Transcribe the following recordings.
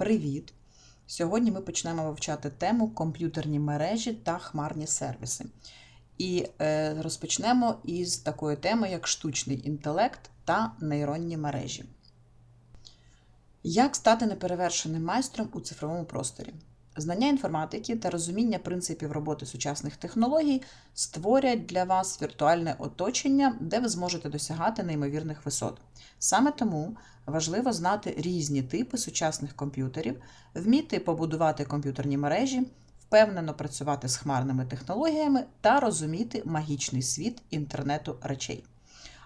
Привіт! Сьогодні ми почнемо вивчати тему комп'ютерні мережі та хмарні сервіси. І е, розпочнемо із такої теми, як штучний інтелект та нейронні мережі. Як стати неперевершеним майстром у цифровому просторі? Знання інформатики та розуміння принципів роботи сучасних технологій створять для вас віртуальне оточення, де ви зможете досягати неймовірних висот. Саме тому важливо знати різні типи сучасних комп'ютерів, вміти побудувати комп'ютерні мережі, впевнено працювати з хмарними технологіями та розуміти магічний світ інтернету речей.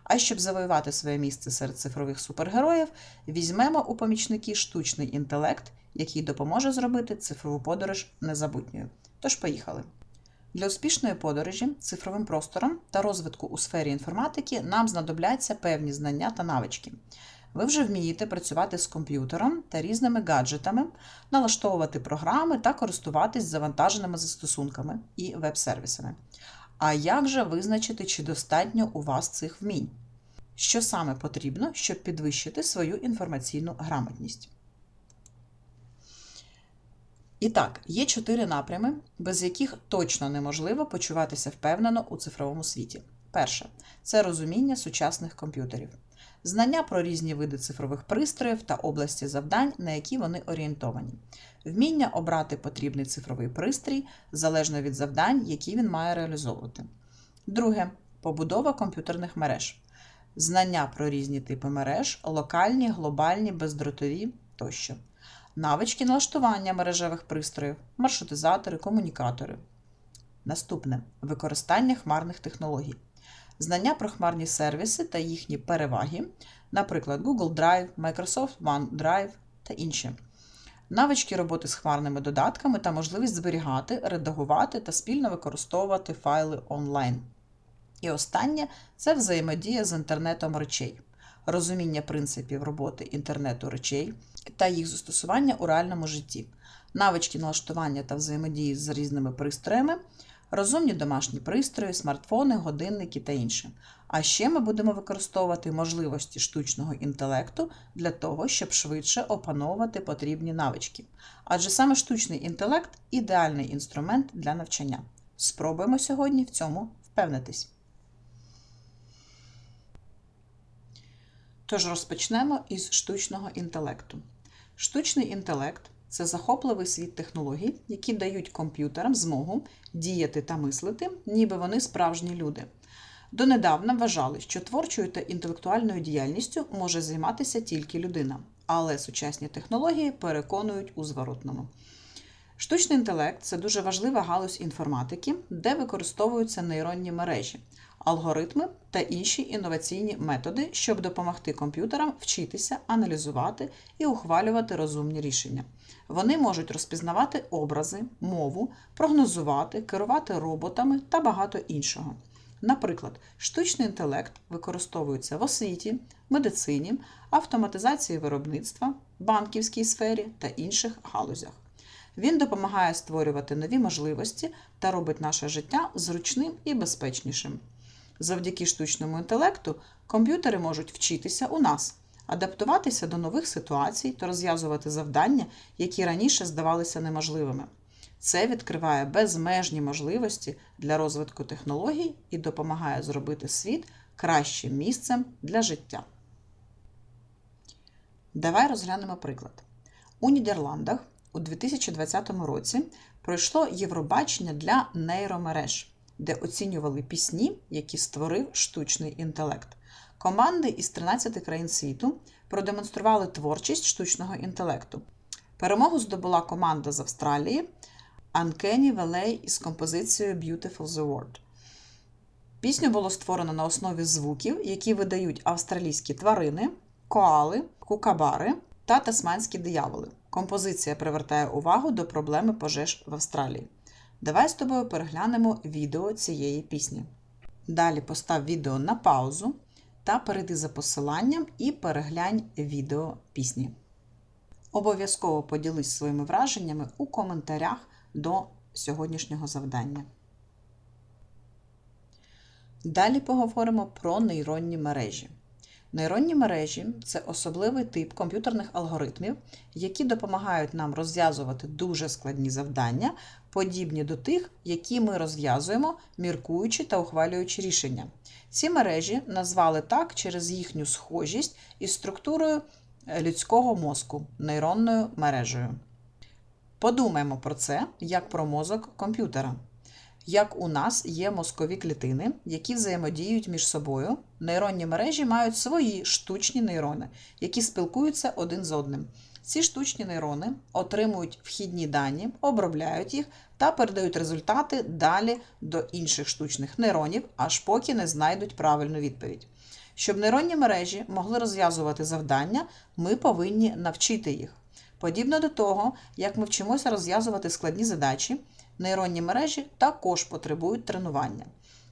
А щоб завоювати своє місце серед цифрових супергероїв, візьмемо у помічники штучний інтелект, який допоможе зробити цифрову подорож незабутньою. Тож поїхали. Для успішної подорожі цифровим простором та розвитку у сфері інформатики нам знадобляться певні знання та навички. Ви вже вмієте працювати з комп'ютером та різними гаджетами, налаштовувати програми та користуватись завантаженими застосунками і веб-сервісами. А як же визначити, чи достатньо у вас цих вмінь? Що саме потрібно, щоб підвищити свою інформаційну грамотність? І так, є чотири напрями, без яких точно неможливо почуватися впевнено у цифровому світі. Перше це розуміння сучасних комп'ютерів, знання про різні види цифрових пристроїв та області завдань, на які вони орієнтовані, вміння обрати потрібний цифровий пристрій залежно від завдань, які він має реалізовувати. Друге побудова комп'ютерних мереж, знання про різні типи мереж, локальні, глобальні, бездротові тощо навички налаштування мережевих пристроїв, маршрутизатори, комунікатори. Наступне використання хмарних технологій. Знання про хмарні сервіси та їхні переваги, наприклад, Google Drive, Microsoft OneDrive та інші. Навички роботи з хмарними додатками та можливість зберігати, редагувати та спільно використовувати файли онлайн. І останнє це взаємодія з інтернетом речей розуміння принципів роботи інтернету речей та їх застосування у реальному житті, навички налаштування та взаємодії з різними пристроями, розумні домашні пристрої, смартфони, годинники та інше. А ще ми будемо використовувати можливості штучного інтелекту для того, щоб швидше опановувати потрібні навички. Адже саме штучний інтелект ідеальний інструмент для навчання. Спробуємо сьогодні в цьому впевнитись. Тож розпочнемо із штучного інтелекту. Штучний інтелект це захопливий світ технологій, які дають комп'ютерам змогу діяти та мислити, ніби вони справжні люди. Донедавна вважали, що творчою та інтелектуальною діяльністю може займатися тільки людина, але сучасні технології переконують у зворотному. Штучний інтелект це дуже важлива галузь інформатики, де використовуються нейронні мережі, алгоритми та інші інноваційні методи, щоб допомогти комп'ютерам вчитися, аналізувати і ухвалювати розумні рішення. Вони можуть розпізнавати образи, мову, прогнозувати, керувати роботами та багато іншого. Наприклад, штучний інтелект використовується в освіті, медицині, автоматизації виробництва, банківській сфері та інших галузях. Він допомагає створювати нові можливості та робить наше життя зручним і безпечнішим. Завдяки штучному інтелекту комп'ютери можуть вчитися у нас, адаптуватися до нових ситуацій та розв'язувати завдання, які раніше здавалися неможливими. Це відкриває безмежні можливості для розвитку технологій і допомагає зробити світ кращим місцем для життя. Давай розглянемо приклад. У Нідерландах у 2020 році пройшло Євробачення для нейромереж де оцінювали пісні, які створив штучний інтелект. Команди із 13 країн світу продемонстрували творчість штучного інтелекту. Перемогу здобула команда з Австралії Uncanny Valley із композицією Beautiful the World. Пісню було створено на основі звуків, які видають австралійські тварини, коали, кукабари та тасманські дияволи. Композиція привертає увагу до проблеми пожеж в Австралії. Давай з тобою переглянемо відео цієї пісні. Далі постав відео на паузу та перейди за посиланням і переглянь відео пісні. Обов'язково поділись своїми враженнями у коментарях до сьогоднішнього завдання. Далі поговоримо про нейронні мережі. Нейронні мережі це особливий тип комп'ютерних алгоритмів, які допомагають нам розв'язувати дуже складні завдання, подібні до тих, які ми розв'язуємо, міркуючи та ухвалюючи рішення. Ці мережі назвали так через їхню схожість із структурою е, людського мозку нейронною мережею. Подумаємо про це як про мозок комп'ютера. Як у нас є мозкові клітини, які взаємодіють між собою, нейронні мережі мають свої штучні нейрони, які спілкуються один з одним. Ці штучні нейрони отримують вхідні дані, обробляють їх та передають результати далі до інших штучних нейронів, аж поки не знайдуть правильну відповідь. Щоб нейронні мережі могли розв'язувати завдання, ми повинні навчити їх. Подібно до того, як ми вчимося розв'язувати складні задачі, нейронні мережі також потребують тренування.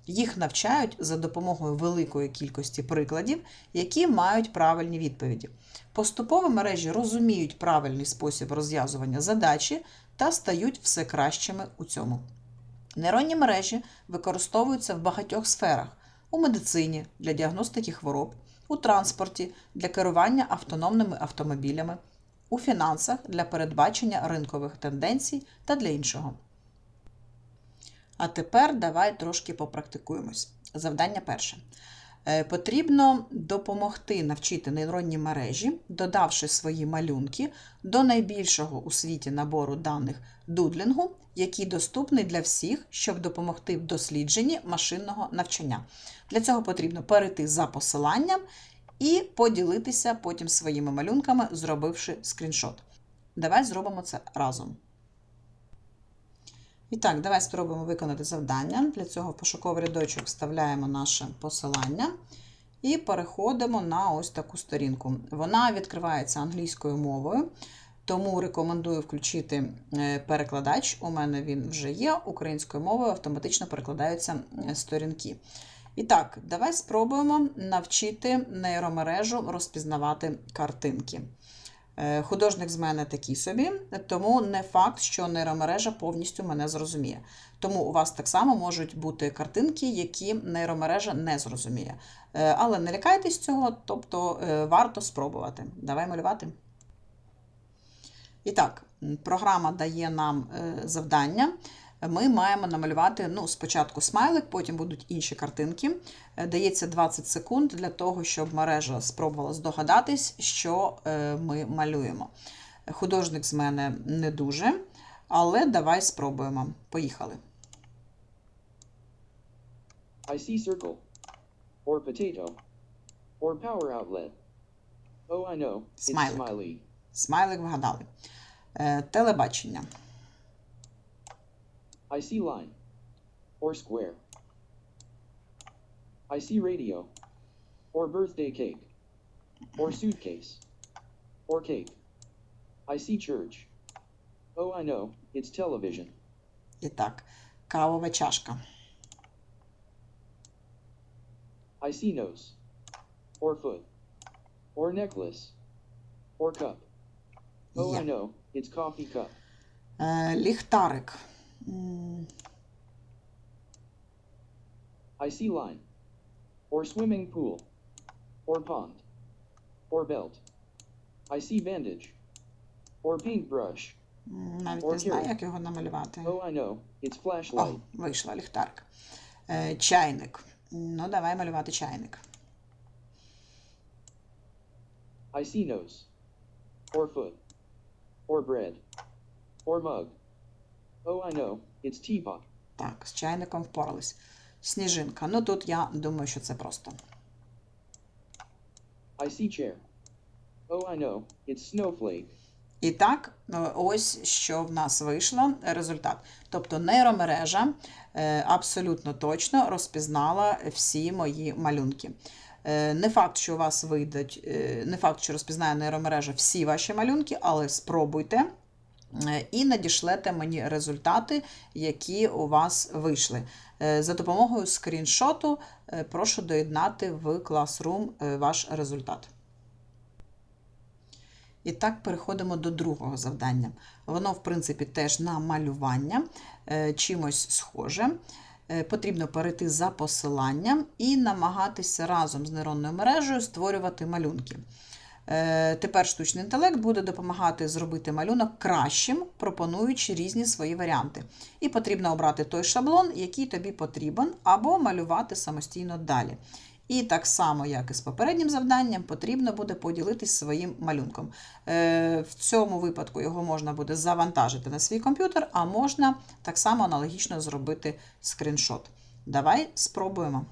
Їх навчають за допомогою великої кількості прикладів, які мають правильні відповіді. Поступово мережі розуміють правильний спосіб розв'язування задачі та стають все кращими у цьому. Нейронні мережі використовуються в багатьох сферах: у медицині для діагностики хвороб, у транспорті для керування автономними автомобілями, у фінансах для передбачення ринкових тенденцій та для іншого. А тепер давай трошки попрактикуємось. Завдання перше. Е, Потрібно допомогти навчити нейронні мережі, додавши свої малюнки до найбільшого у світі набору даних дудлінгу, який доступний для всіх, щоб допомогти в дослідженні машинного навчання. Для цього потрібно перейти за посиланням і поділитися потім своїми малюнками, зробивши скріншот. Давай зробимо це разом. І так, давай спробуємо виконати завдання. Для цього в пошуковий рядочок вставляємо наше посилання і переходимо на ось таку сторінку. Вона відкривається англійською мовою, тому рекомендую включити е, перекладач. У мене він вже є. Українською мовою автоматично перекладаються е, сторінки. І так, давай спробуємо навчити нейромережу розпізнавати картинки. Е, Художник з мене такий собі, тому не факт, що нейромережа повністю мене зрозуміє. Тому у вас так само можуть бути картинки, які нейромережа не зрозуміє. Е, Але не лякайтесь цього, тобто е, варто спробувати. Давай малювати. І так, програма дає нам завдання. Ми маємо намалювати ну, спочатку смайлик, потім будуть інші картинки. Е, Дається 20 секунд для того, щоб мережа спробувала здогадатись, що е, ми малюємо. Художник з мене не дуже, але давай спробуємо. Поїхали. I see circle. Or potato. Or power outlet. Oh, I know. It's Smiley. smiley. Смайлик вгадали. Е, Телебачення. I see line. Or square. I see radio. Or birthday cake. Or suitcase. Or cake. I see church. Oh, I know. It's television. І так, кавова чашка. I see nose. Or foot. Or necklace. Or cup. Oh, I Yeah. know. It's coffee cup. Е, Ліхтарик. М, I see line. Or swimming pool. Or pond. Or belt. I see bandage. Or paintbrush. м, Навіть не знаю, як його намалювати. Oh, I know. It's О, flashlight. вийшла ліхтарик. Е, Чайник. Ну, давай малювати чайник. I see nose. Or foot. Or bread. Or mug. Oh, I know. It's teapot. Так, з чайником впорались. Сніжинка. Ну тут я думаю, що це просто. I see chair. Oh, I know. It's snowflake. І так, е, ось що в нас вийшло результат. Тобто нейромережа е, абсолютно точно розпізнала всі мої малюнки. Е, Не факт, що у вас вийдуть, не факт, що розпізнає нейромережа всі ваші малюнки, але спробуйте і надішлете мені результати, які у вас вийшли. Е, За допомогою скріншоту е, прошу доєднати в Classroom е, ваш результат. І так переходимо до другого завдання. Воно, в принципі, теж на малювання, е, чимось схоже. Е, Потрібно перейти за посиланням і намагатися разом з нейронною мережею створювати малюнки. Е, Тепер штучний інтелект буде допомагати зробити малюнок кращим, пропонуючи різні свої варіанти. І потрібно обрати той шаблон, який тобі потрібен, або малювати самостійно далі. І так само, як і з попереднім завданням, потрібно буде поділитись своїм малюнком. Е, В цьому випадку його можна буде завантажити на свій комп'ютер, а можна так само аналогічно зробити скріншот. Давай спробуємо.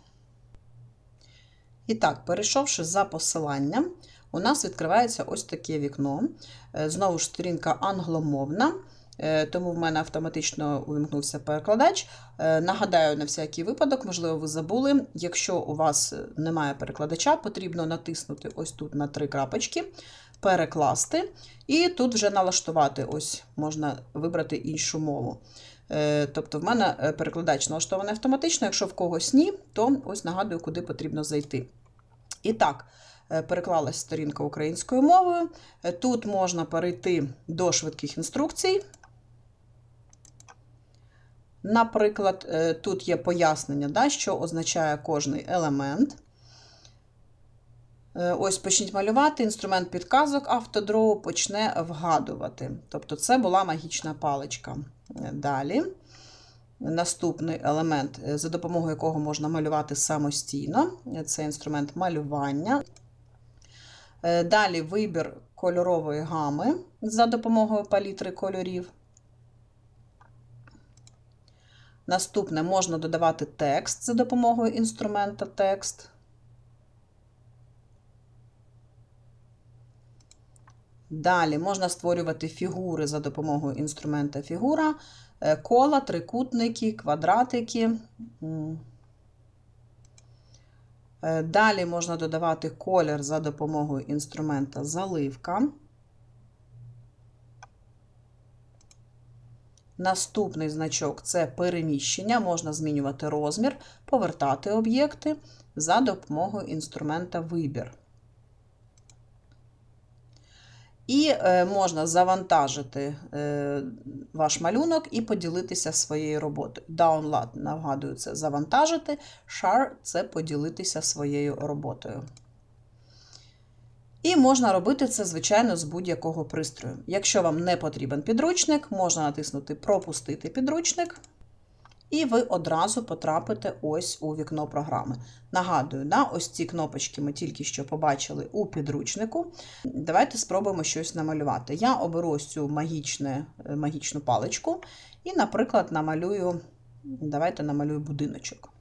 І так, перейшовши за посиланням, у нас відкривається ось таке вікно. Е, Знову ж сторінка англомовна, е, тому в мене автоматично увімкнувся перекладач. Е, Нагадаю, на всякий випадок, можливо, ви забули. Якщо у вас немає перекладача, потрібно натиснути ось тут на три крапочки, перекласти, і тут вже налаштувати. Ось можна вибрати іншу мову. Тобто, в мене перекладач налаштований автоматично. Якщо в когось ні, то ось нагадую, куди потрібно зайти. І так, переклалась сторінка українською мовою. Е, Тут можна перейти до швидких інструкцій. Наприклад, е, тут є пояснення, да, що означає кожний елемент. Е, Ось почніть малювати, інструмент підказок автодроу почне вгадувати. Тобто це була магічна паличка. Е, Далі. Наступний елемент, е, за допомогою якого можна малювати самостійно. Е, Це інструмент малювання. Е, Далі вибір кольорової гами за допомогою палітри кольорів. Наступне можна додавати текст за допомогою інструмента текст. Далі можна створювати фігури за допомогою інструмента фігура, е, кола, трикутники, квадратики. Е, Далі можна додавати колір за допомогою інструмента заливка. Наступний значок це переміщення. Можна змінювати розмір, повертати об'єкти за допомогою інструмента вибір. І е, можна завантажити е, ваш малюнок і поділитися своєю роботою. Download, нагадую, це завантажити. Share – це поділитися своєю роботою. І можна робити це, звичайно, з будь-якого пристрою. Якщо вам не потрібен підручник, можна натиснути Пропустити підручник. І ви одразу потрапите ось у вікно програми. Нагадую, да, ось ці кнопочки ми тільки що побачили у підручнику. Давайте спробуємо щось намалювати. Я оберу ось цю магічне, е, магічну паличку і, наприклад, намалюю, давайте намалюю будиночок.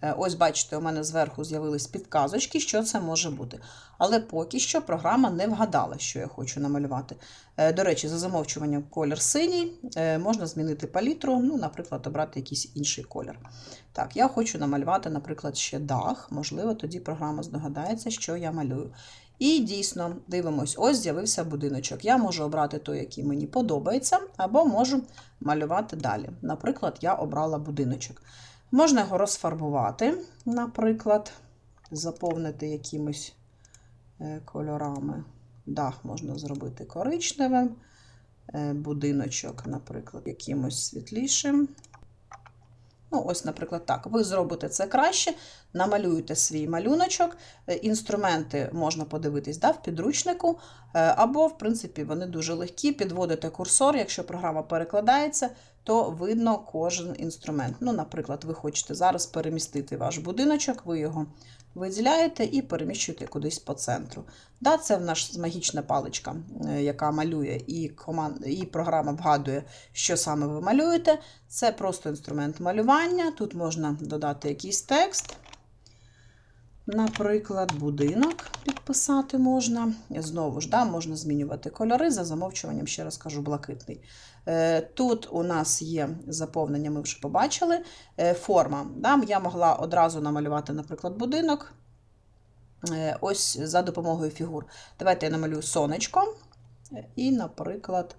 Ось, бачите, у мене зверху з'явились підказочки, що це може бути. Але поки що програма не вгадала, що я хочу намалювати. Е, До речі, за замовчуванням колір синій, е, можна змінити палітру, ну, наприклад, обрати якийсь інший колір. Так, я хочу намалювати, наприклад, ще дах. Можливо, тоді програма здогадається, що я малюю. І дійсно, дивимось, ось з'явився будиночок. Я можу обрати той, який мені подобається, або можу малювати далі. Наприклад, я обрала будиночок. Можна його розфарбувати, наприклад, заповнити якимись е, кольорами. Дах можна зробити коричневим, е, будиночок, наприклад, якимось світлішим. Ну, ось, наприклад, так. Ви зробите це краще, намалюєте свій малюночок. Е, Інструменти можна подивитись да, в підручнику, або, в принципі, вони дуже легкі. Підводите курсор, якщо програма перекладається, то видно кожен інструмент. Ну, наприклад, ви хочете зараз перемістити ваш будиночок, ви його виділяєте і переміщуєте кудись по центру. Да, це в нас магічна паличка, е, яка малює, і, команд... і програма вгадує, що саме ви малюєте. Це просто інструмент малювання. Тут можна додати якийсь текст. Наприклад, будинок підписати можна. Знову ж, да, можна змінювати кольори за замовчуванням, ще раз кажу, блакитний. Е, Тут у нас є заповнення, ми вже побачили. Е, Форма. Я могла одразу намалювати, наприклад, будинок. Е, Ось за допомогою фігур. Давайте я намалюю сонечко. І, наприклад,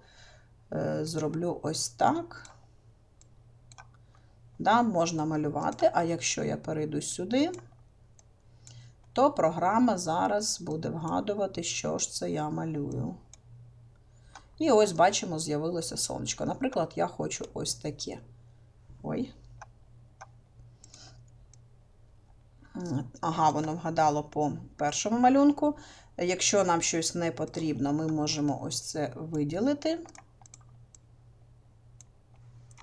зроблю ось так. Можна малювати, а якщо я перейду сюди, то програма зараз буде вгадувати, що ж це я малюю. І ось бачимо, з'явилося сонечко. Наприклад, я хочу ось таке. Ой. Ага, воно вгадало по першому малюнку. Якщо нам щось не потрібно, ми можемо ось це виділити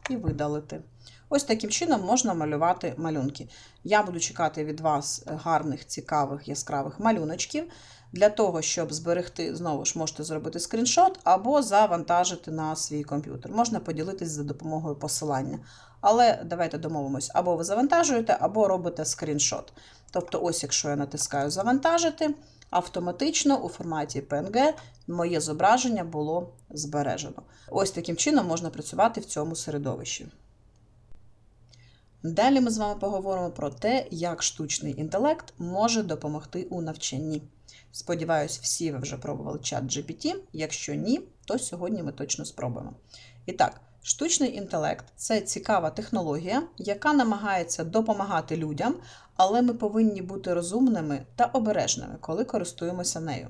і видалити. Ось таким чином можна малювати малюнки. Я буду чекати від вас гарних, цікавих, яскравих малюночків. Для того, щоб зберегти, знову ж можете зробити скріншот або завантажити на свій комп'ютер. Можна поділитись за допомогою посилання. Але давайте домовимось, або ви завантажуєте, або робите скріншот. Тобто, ось якщо я натискаю завантажити, автоматично у форматі PNG моє зображення було збережено. Ось таким чином можна працювати в цьому середовищі. Далі ми з вами поговоримо про те, як штучний інтелект може допомогти у навчанні. Сподіваюсь, всі ви вже пробували чат GPT. Якщо ні, то сьогодні ми точно спробуємо. І так, штучний інтелект це цікава технологія, яка намагається допомагати людям, але ми повинні бути розумними та обережними, коли користуємося нею.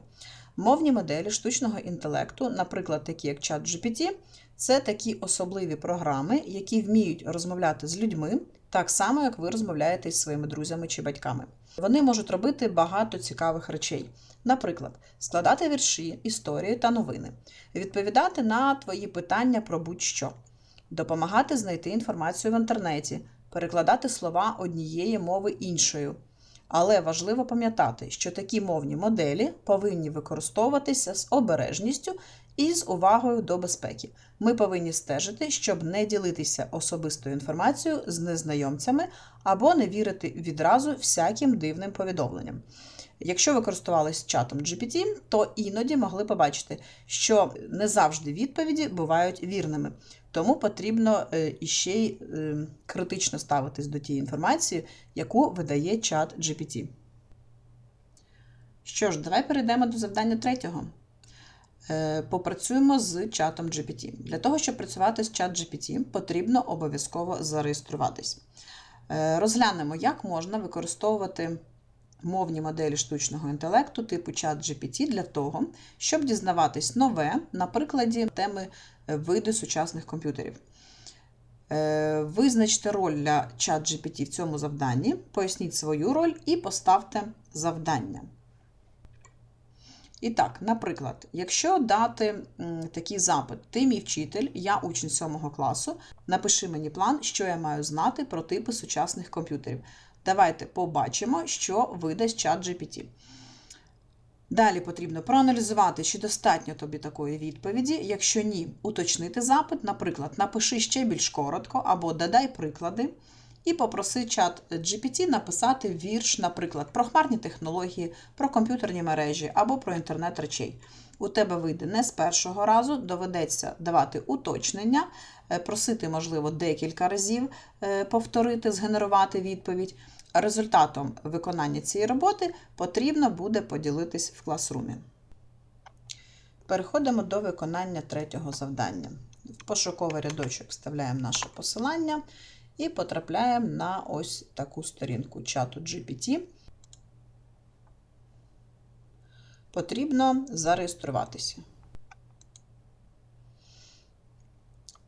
Мовні моделі штучного інтелекту, наприклад, такі як чат GPT, це такі особливі програми, які вміють розмовляти з людьми, так само, як ви розмовляєте зі своїми друзями чи батьками. Вони можуть робити багато цікавих речей. Наприклад, складати вірші, історії та новини, відповідати на твої питання про будь-що, допомагати знайти інформацію в інтернеті, перекладати слова однієї мови іншою. Але важливо пам'ятати, що такі мовні моделі повинні використовуватися з обережністю і з увагою до безпеки. Ми повинні стежити, щоб не ділитися особистою інформацією з незнайомцями або не вірити відразу всяким дивним повідомленням. Якщо ви користувалися чатом GPT, то іноді могли побачити, що не завжди відповіді бувають вірними. Тому потрібно е, іще й е, критично ставитись до тієї інформації, яку видає чат GPT. Що ж, давай перейдемо до завдання третього. Е, Попрацюємо з чатом GPT. Для того, щоб працювати з чат GPT, потрібно обов'язково зареєструватись. Е, Розглянемо, як можна використовувати мовні моделі штучного інтелекту типу чат GPT для того, щоб дізнаватись нове на прикладі теми е, види сучасних комп'ютерів. Визначте роль для чат GPT в цьому завданні, поясніть свою роль і поставте завдання. І так, наприклад, якщо дати такий запит, ти мій вчитель, я учень 7 класу, напиши мені план, що я маю знати про типи сучасних комп'ютерів. Давайте побачимо, що видасть чат GPT. Далі потрібно проаналізувати, чи достатньо тобі такої відповіді. Якщо ні, уточнити запит, наприклад, напиши ще більш коротко або додай приклади. І попроси чат GPT написати вірш, наприклад, про хмарні технології, про комп'ютерні мережі або про інтернет речей. У тебе вийде не з першого разу, доведеться давати уточнення, е, просити, можливо, декілька разів е, повторити, згенерувати відповідь. Результатом виконання цієї роботи потрібно буде поділитись в класрумі. Переходимо до виконання третього завдання. В пошуковий рядочок вставляємо наше посилання і потрапляємо на ось таку сторінку чату GPT. Потрібно зареєструватися.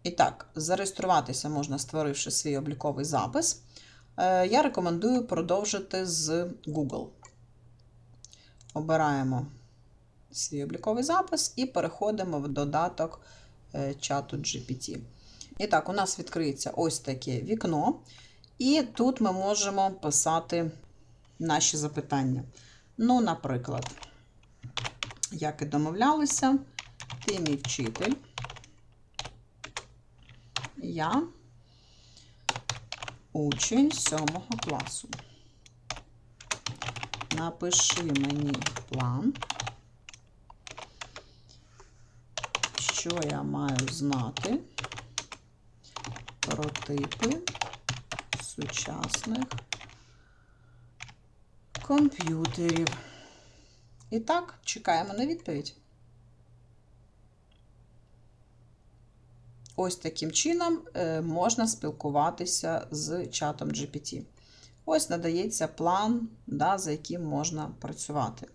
І так, зареєструватися можна, створивши свій обліковий запис. Е, Я рекомендую продовжити з Google. Обираємо свій обліковий запис і переходимо в додаток е, чату GPT. І так, у нас відкриється ось таке вікно, і тут ми можемо писати наші запитання. Ну, наприклад, як і домовлялися, ти мій вчитель. Я учень сьомого класу. Напиши мені план, що я маю знати про типи сучасних комп'ютерів. І так, чекаємо на відповідь. Ось таким чином е, можна спілкуватися з чатом GPT. Ось надається план, да, за яким можна працювати.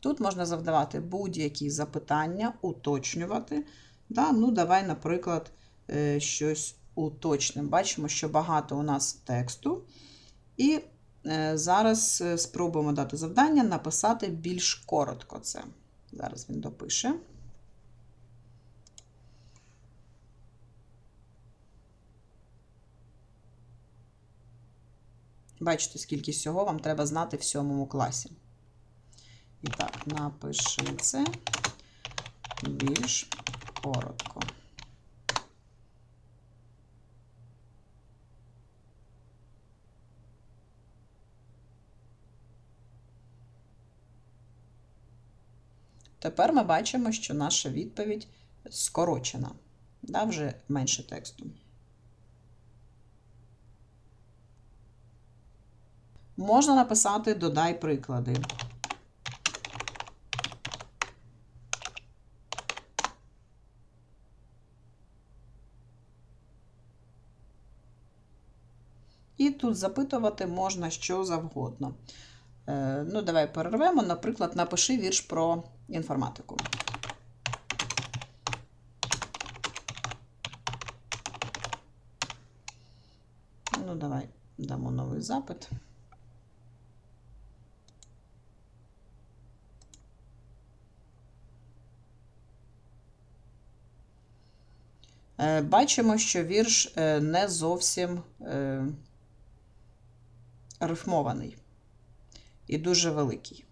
Тут можна завдавати будь-які запитання, уточнювати. Да? Ну, давай, наприклад, е, щось уточнимо. Бачимо, що багато у нас тексту. І е, зараз е, спробуємо дати завдання написати більш коротко це. Зараз він допише. Бачите, скільки всього вам треба знати в сьомому класі. І так, напиши це більш коротко. Тепер ми бачимо, що наша відповідь скорочена. Да, вже менше тексту. Можна написати додай приклади. Тут запитувати можна що завгодно. Е, Ну, давай перервемо. Наприклад, напиши вірш про інформатику. Ну, давай дамо новий запит. Е, Бачимо, що вірш е, не зовсім рифмований і дуже великий.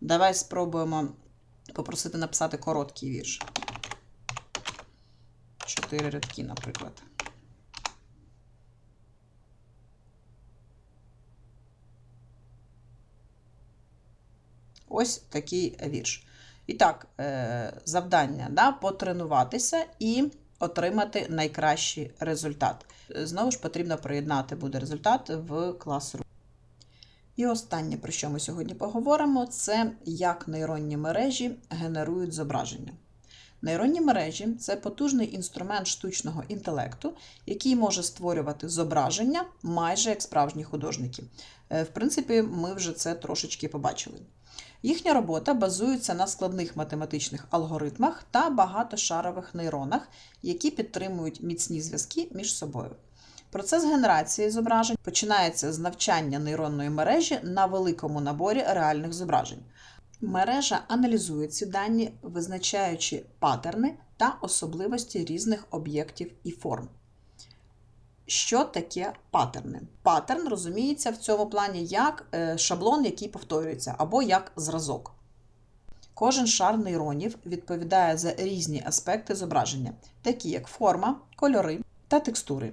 Давай спробуємо попросити написати короткий вірш. Чотири рядки, наприклад. Ось такий вірш. І так, е, завдання да, потренуватися і отримати найкращий результат. Знову ж потрібно приєднати буде результат в класрум. І останнє, про що ми сьогодні поговоримо, це як нейронні мережі генерують зображення. Нейронні мережі це потужний інструмент штучного інтелекту, який може створювати зображення майже як справжні художники. Е, В принципі, ми вже це трошечки побачили. Їхня робота базується на складних математичних алгоритмах та багатошарових нейронах, які підтримують міцні зв'язки між собою. Процес генерації зображень починається з навчання нейронної мережі на великому наборі реальних зображень. Мережа аналізує ці дані, визначаючи паттерни та особливості різних об'єктів і форм. Що таке паттерни? Паттерн розуміється в цьому плані як е, шаблон, який повторюється, або як зразок. Кожен шар нейронів відповідає за різні аспекти зображення, такі як форма, кольори та текстури.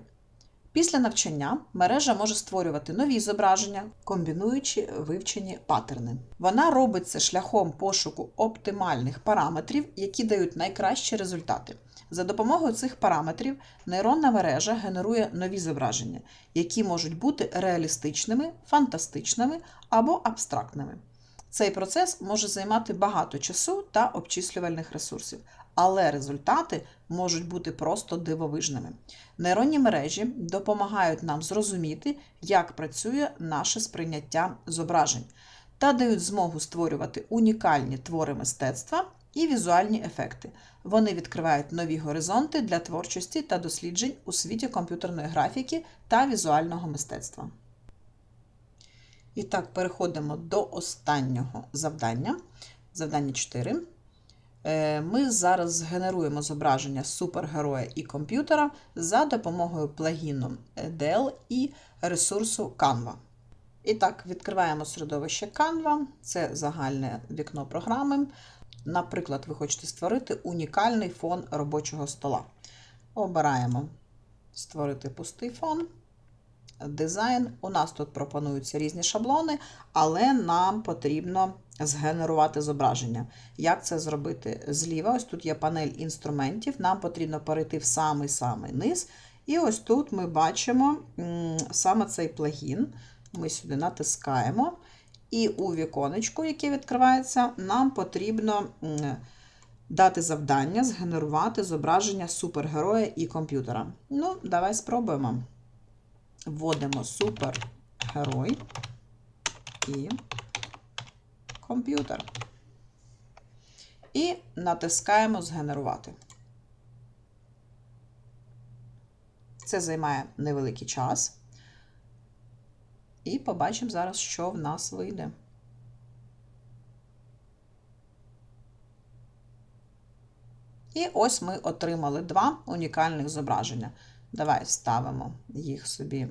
Після навчання мережа може створювати нові зображення, комбінуючи вивчені паттерни. Вона робить це шляхом пошуку оптимальних параметрів, які дають найкращі результати. За допомогою цих параметрів нейронна мережа генерує нові зображення, які можуть бути реалістичними, фантастичними або абстрактними. Цей процес може займати багато часу та обчислювальних ресурсів, але результати можуть бути просто дивовижними. Нейронні мережі допомагають нам зрозуміти, як працює наше сприйняття зображень, та дають змогу створювати унікальні твори мистецтва і візуальні ефекти. Вони відкривають нові горизонти для творчості та досліджень у світі комп'ютерної графіки та візуального мистецтва. І так, переходимо до останнього завдання. Завдання 4. Е, Ми зараз згенеруємо зображення супергероя і комп'ютера за допомогою плагіну DL і ресурсу Canva. І так, відкриваємо середовище Canva, це загальне вікно програми. Наприклад, ви хочете створити унікальний фон робочого стола. Обираємо Створити пустий фон. Дизайн. У нас тут пропонуються різні шаблони, але нам потрібно згенерувати зображення. Як це зробити? Зліва, ось тут є панель інструментів, нам потрібно перейти в самий-самий низ. І ось тут ми бачимо саме цей плагін. Ми сюди натискаємо. І у віконечку, яке відкривається, нам потрібно дати завдання згенерувати зображення супергероя і комп'ютера. Ну, давай спробуємо. Вводимо супергерой і комп'ютер. І натискаємо Згенерувати. Це займає невеликий час. І побачимо зараз, що в нас вийде. І ось ми отримали два унікальних зображення. Давай ставимо їх собі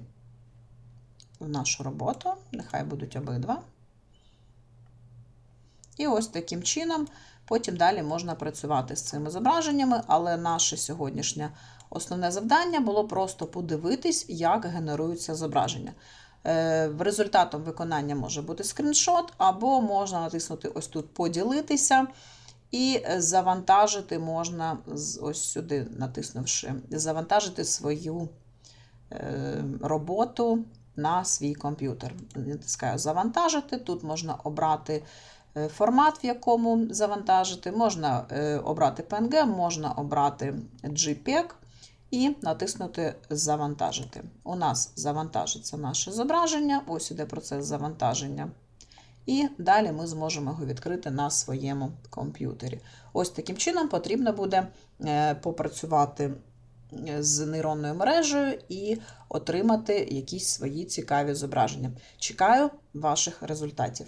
в нашу роботу. Нехай будуть обидва. І ось таким чином потім далі можна працювати з цими зображеннями, але наше сьогоднішнє основне завдання було просто подивитись, як генеруються зображення. Е, Результатом виконання може бути скріншот, або можна натиснути ось тут Поділитися. І завантажити можна ось сюди, натиснувши, завантажити свою е, роботу на свій комп'ютер. Натискаю Завантажити. Тут можна обрати е, формат, в якому завантажити, можна е, обрати PNG, можна обрати JPEG і натиснути Завантажити. У нас завантажиться наше зображення, ось іде процес завантаження. І далі ми зможемо його відкрити на своєму комп'ютері. Ось таким чином потрібно буде е, попрацювати е, з нейронною мережею і отримати якісь свої цікаві зображення. Чекаю ваших результатів.